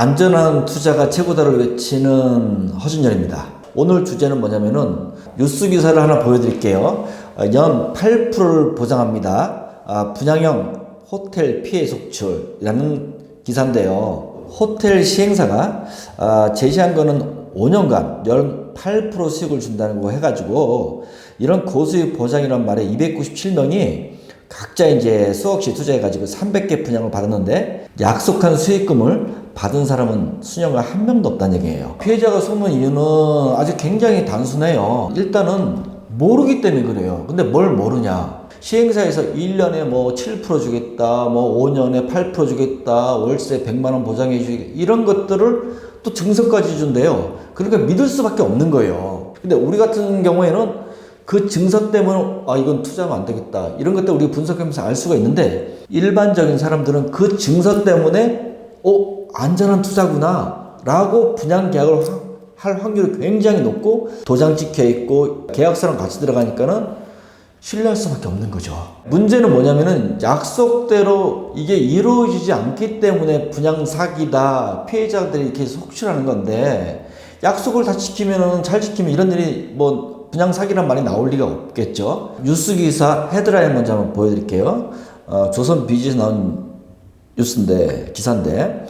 안전한 투자가 최고다를 외치는 허준열입니다. 오늘 주제는 뭐냐면은 뉴스 기사를 하나 보여드릴게요. 어, 연 8%를 보장합니다. 아, 분양형 호텔 피해 속출이라는 기사인데요. 호텔 시행사가 아, 제시한 거는 5년간 연 8% 수익을 준다는 거 해가지고 이런 고수익 보장이란 말에 297명이 각자 이제 수억씩 투자해가지고 300개 분양을 받았는데 약속한 수익금을 받은 사람은 수녀가 한 명도 없다는 얘기예요. 피해자가 속는 이유는 아주 굉장히 단순해요. 일단은 모르기 때문에 그래요. 근데 뭘 모르냐? 시행사에서 1년에 뭐 7% 주겠다, 뭐 5년에 8% 주겠다, 월세 100만 원 보장해 주겠다, 이런 것들을 또 증서까지 준대요. 그러니까 믿을 수밖에 없는 거예요. 근데 우리 같은 경우에는 그 증서 때문에 아 이건 투자하면 안 되겠다 이런 것들 우리가 분석하면서 알 수가 있는데 일반적인 사람들은 그 증서 때문에 어 안전한 투자구나 라고 분양 계약을 하- 할 확률이 굉장히 높고 도장 찍혀 있고 계약서랑 같이 들어가니까는 신뢰할 수밖에 없는 거죠. 문제는 뭐냐면은 약속대로 이게 이루어지지 않기 때문에 분양 사기다 피해자들이 이렇게 속출하는 건데 약속을 다 지키면은 잘 지키면 이런 일이 뭐 분양 사기란 말이 나올 리가 없겠죠. 뉴스 기사 헤드라인 먼저 한번 보여드릴게요. 어, 조선 비즈에서 나온 뉴스인데 기사인데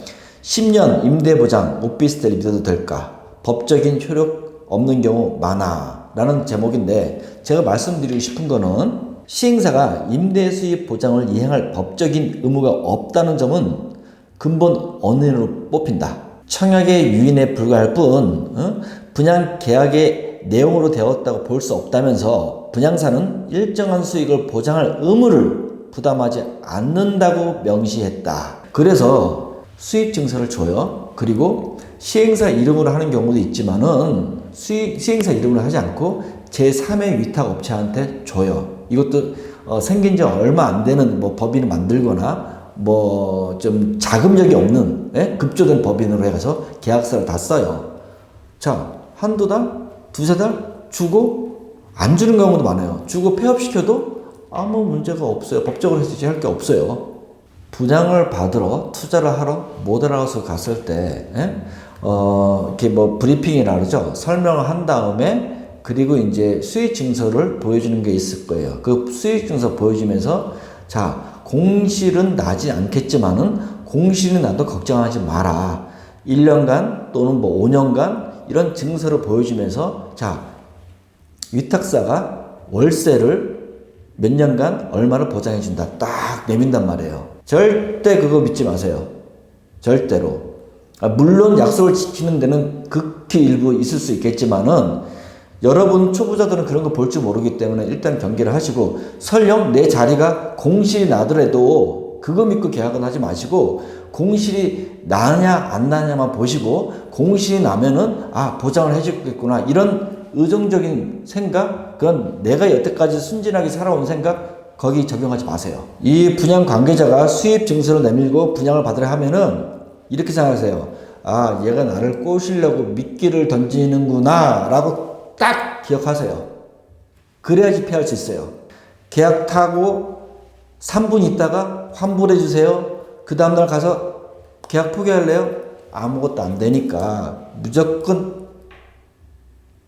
10년 임대 보장 오피스텔 믿어도 될까? 법적인 효력 없는 경우 많아 라는 제목인데 제가 말씀드리고 싶은 거는 시행사가 임대 수입 보장을 이행할 법적인 의무가 없다는 점은 근본 언행으로 뽑힌다. 청약의 유인에 불과할 뿐 어? 분양 계약의 내용으로 되었다고 볼 수 없다면서 분양사는 일정한 수익을 보장할 의무를 부담하지 않는다고 명시했다. 그래서 수익 증서를 줘요. 그리고 시행사 이름으로 하는 경우도 있지만은 수익, 시행사 이름으로 하지 않고 제3의 위탁 업체한테 줘요. 이것도 어, 생긴 지 얼마 안 되는 뭐 법인을 만들거나 뭐 좀 자금력이 없는 예? 급조된 법인으로 해서 계약서를 다 써요. 자, 한두 달, 두세 달 주고 안 주는 경우도 많아요. 주고 폐업시켜도 아무 문제가 없어요. 법적으로 해서 할 게 없어요. 분양을 받으러 투자를 하러 모델하우스 갔을 때, 예? 어, 이렇게 뭐 브리핑이라 그러죠. 설명을 한 다음에 그리고 이제 수익 증서를 보여주는 게 있을 거예요. 그 수익 증서 보여주면서 자, 공실은 나지 않겠지만은 공실이 나도 걱정하지 마라. 1년간 또는 뭐 5년간 이런 증서를 보여주면서 자, 위탁사가 월세를 몇 년간 얼마를 보장해 준다. 딱 내민단 말이에요. 절대 그거 믿지 마세요. 절대로. 아, 물론 약속을 지키는 데는 극히 일부 있을 수 있겠지만은 여러분 초보자들은 그런 거 볼 줄 모르기 때문에 일단 경계를 하시고 설령 내 자리가 공실이 나더라도 그거 믿고 계약은 하지 마시고 공실이 나냐 안 나냐만 보시고 공실이 나면은 아 보장을 해주겠구나 이런 의정적인 생각 그건 내가 여태까지 순진하게 살아온 생각 거기 적용하지 마세요. 이 분양 관계자가 수입 증서를 내밀고 분양을 받으려 하면은 이렇게 생각하세요. 아, 얘가 나를 꼬시려고 미끼를 던지는구나 라고 딱 기억하세요. 그래야지 피할 수 있어요. 계약 타고 3분 있다가 환불해 주세요. 그 다음날 가서 계약 포기할래요? 아무것도 안 되니까 무조건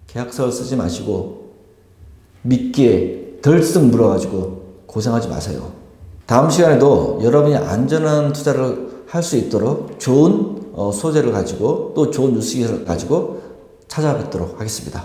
계약서를 쓰지 마시고 미끼에 덜쓱 물어가지고 고생하지 마세요. 다음 시간에도 여러분이 안전한 투자를 할 수 있도록 좋은 어, 소재를 가지고 또 좋은 뉴스 기사를 가지고 찾아뵙도록 하겠습니다.